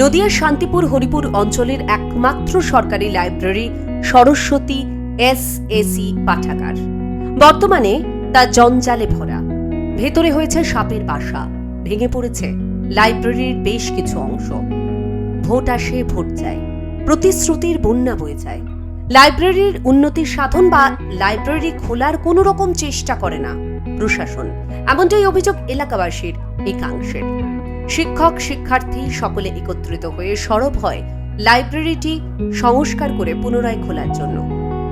নদিয়ার শান্তিপুর হরিপুর অঞ্চলের একমাত্র সরকারি লাইব্রেরি সরস্বতী এস এসি পাঠাগার। বর্তমানে তা জঞ্জালে ভরা। ভেতরে হয়েছে সাপের বাসা, ভেঙে পড়েছে লাইব্রেরির বেশ কিছু অংশ। ভোট আসে, ভোট যায়, প্রতিশ্রুতির বন্যা বয়ে যায়। লাইব্রেরির উন্নতি সাধন বা লাইব্রেরি খোলার কোনো রকম চেষ্টা করে না প্রশাসন, এমনটাই অভিযোগ এলাকাবাসীর একাংশের। শিক্ষক, শিক্ষার্থী সকলে একত্রিত হয়ে সরব হয় লাইব্রেরিটি সংস্কার করে পুনরায় খোলার জন্য।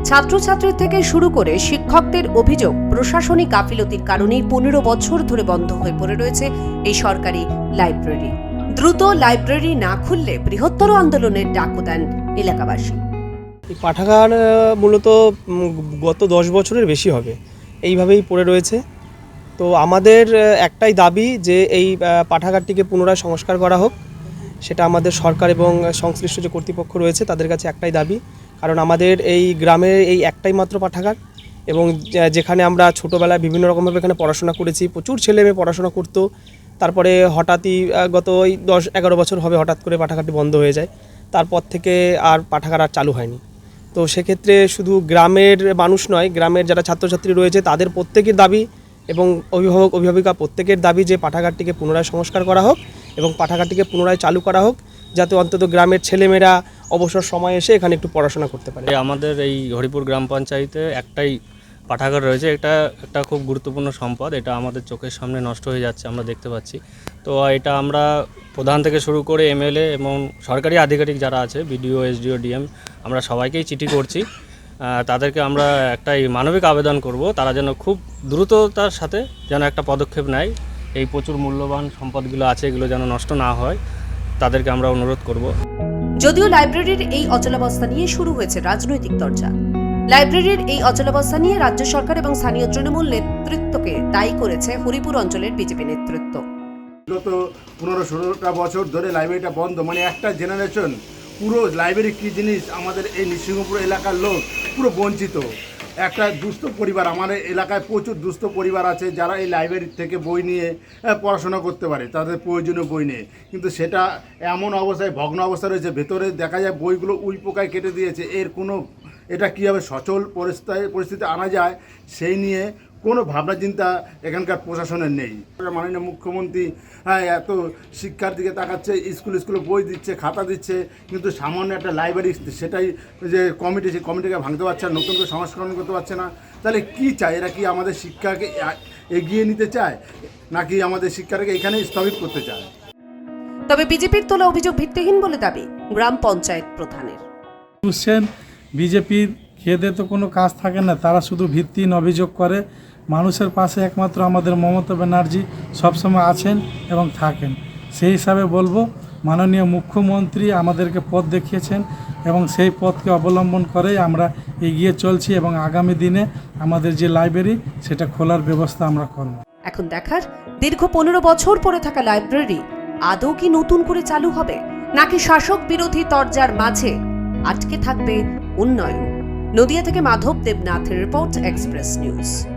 ছাত্রছাত্রী থেকে শুরু করে শিক্ষকদের অভিযোগ প্রশাসনিক গাফিলতির কারণেই পনেরো বছর ধরে বন্ধ হয়ে পড়ে রয়েছে এই সরকারি লাইব্রেরি। দ্রুত লাইব্রেরি না খুললে বৃহত্তর আন্দোলনের ডাকও দেন এলাকাবাসী। পাঠাগার মূলত গত দশ বছরের বেশি হবে। এইভাবেই পড়ে রয়েছে। তো আমাদের একটাই দাবি যে এই পাঠাগারটিকে পুনরায় সংস্কার করা হোক। সেটা আমাদের সরকার এবং সংশ্লিষ্ট যে কর্তৃপক্ষ রয়েছে, তাদের কাছে একটাই দাবি। কারণ আমাদের এই গ্রামের এই একটাই মাত্র পাঠাগার এবং যেখানে আমরা ছোটোবেলায় বিভিন্ন রকমভাবে এখানে পড়াশোনা করেছি। প্রচুর ছেলে মেয়ে পড়াশোনা করতো। তারপরে হঠাৎই গত ওই দশ এগারো বছর হবে হঠাৎ করে পাঠাগারটি বন্ধ হয়ে যায়। তারপর থেকে আর পাঠাগার আর চালু হয়নি। তো সেক্ষেত্রে শুধু গ্রামের মানুষ নয়, গ্রামের যারা ছাত্রছাত্রী রয়েছে, তাদের প্রত্যেকের দাবি এবং অভিভাবক, অভিভাবিকা প্রত্যেকের দাবি যে পাঠাগারটিকে পুনরায় সংস্কার করা হোক এবং পাঠাগারটিকে পুনরায় চালু করা হোক যাতে অন্তত গ্রামের ছেলেমেয়েরা অবসর সময় এসে এখানে একটু পড়াশোনা করতে পারে। আমাদের এই হরিপুর গ্রাম পঞ্চায়েতে একটাই পাঠাগার রয়েছে। এটা একটা খুব গুরুত্বপূর্ণ সম্পদ। এটা আমাদের চোখের সামনে নষ্ট হয়ে যাচ্ছে, আমরা দেখতে পাচ্ছি। তো এটা আমরা প্রধান থেকে শুরু করে এমএলএ এবং সরকারি আধিকারিক যারা আছে, বিডিও, এসডিও, ডিএম, আমরা সবাইকেই চিঠি করছি। তাদেরকে আমরা একটাই মানবিক আবেদন করব। তারা যেন খুব দ্রুততার সাথে যেন একটা পদক্ষেপ নেয়। এই প্রচুর মূল্যবান সম্পদগুলো আছে এগুলো যেন নষ্ট না হয় তাদেরকে আমরা অনুরোধ করব। যদিও লাইব্রেরির এই অচলাবস্থা নিয়ে শুরু হয়েছে রাজনৈতিক চর্চা লাইব্রেরির এই অচলাবস্থা নিয়ে রাজ্য সরকার এবং স্থানীয় তৃণমূল নেতৃত্বকে দায়ী করেছে হরিপুর অঞ্চলের বিজেপি নেতৃত্ব। বিগত পনেরো ষোলোটা বছর ধরে লাইব্রেরিটা বন্ধ। মানে একটা জেনারেশন পুরো লাইব্রেরি কী জিনিস? আমাদের এই নৃসিংহপুর এলাকার লোক পুরো বঞ্চিত। একটা দুস্থ পরিবার, আমাদের এলাকায় প্রচুর দুস্থ পরিবার আছে যারা এই লাইব্রেরি থেকে বই নিয়ে পড়াশোনা করতে পারে, তাদের প্রয়োজনীয় বই নিয়ে। কিন্তু সেটা এমন অবস্থায়, ভগ্ন অবস্থা রয়েছে, ভেতরে দেখা যায় বইগুলো উই পোকায় কেটে দিয়েছে। এর কোনো, এটা কীভাবে সচল পরিস্থিতি পরিস্থিতি আনা যায়, সেই নিয়ে কোনো ভাবনা চিন্তা এখানকার প্রশাসনের নেই। মাননীয় মুখ্যমন্ত্রী হ্যাঁ এত শিক্ষার দিকে তাকাচ্ছে স্কুল স্কুলে বই দিচ্ছে খাতা দিচ্ছে কিন্তু সামান্য একটা লাইব্রেরি সেটাই যে কমিটি সেই কমিটিকে ভাঙতে পারছে না নতুন করে সংস্করণ করতে পারছে না। তাহলে কি চায়? এরা কি আমাদের শিক্ষাকে এগিয়ে নিতে চায়? নাকি আমাদের শিক্ষাটাকে এখানেই স্থগিত করতে চায়? তবে বিজেপির তোলা অভিযোগ ভিত্তিহীন বলে দাবি গ্রাম পঞ্চায়েত প্রধানের। বুঝছেন বিজেপির খেদে তো কোনো কাজ থাকে না। তারা শুধু ভিত্তিহীন অভিযোগ করে। মানুষের পাশে একমাত্র আমাদের মমতা ব্যানার্জি সবসময় আছেন এবং থাকেন। সেই হিসাবে বলব, মাননীয় মুখ্যমন্ত্রী আমাদেরকে পথ দেখিয়েছেন এবং সেই পথকে অবলম্বন করেই আমরা এগিয়ে চলছি এবং আগামী দিনে আমাদের যে লাইব্রেরি, সেটা খোলার ব্যবস্থা আমরা করব। এখন দেখার, দীর্ঘ পনেরো বছর পরে থাকা লাইব্রেরি, আদৌ কি নতুন করে চালু হবে? নাকি শাসক বিরোধী তরজার মাঝে আটকে থাকবে উন্নয়ন? নদিয়া থেকে মাধব দেবনাথের রিপোর্ট এক্সপ্রেস নিউজ।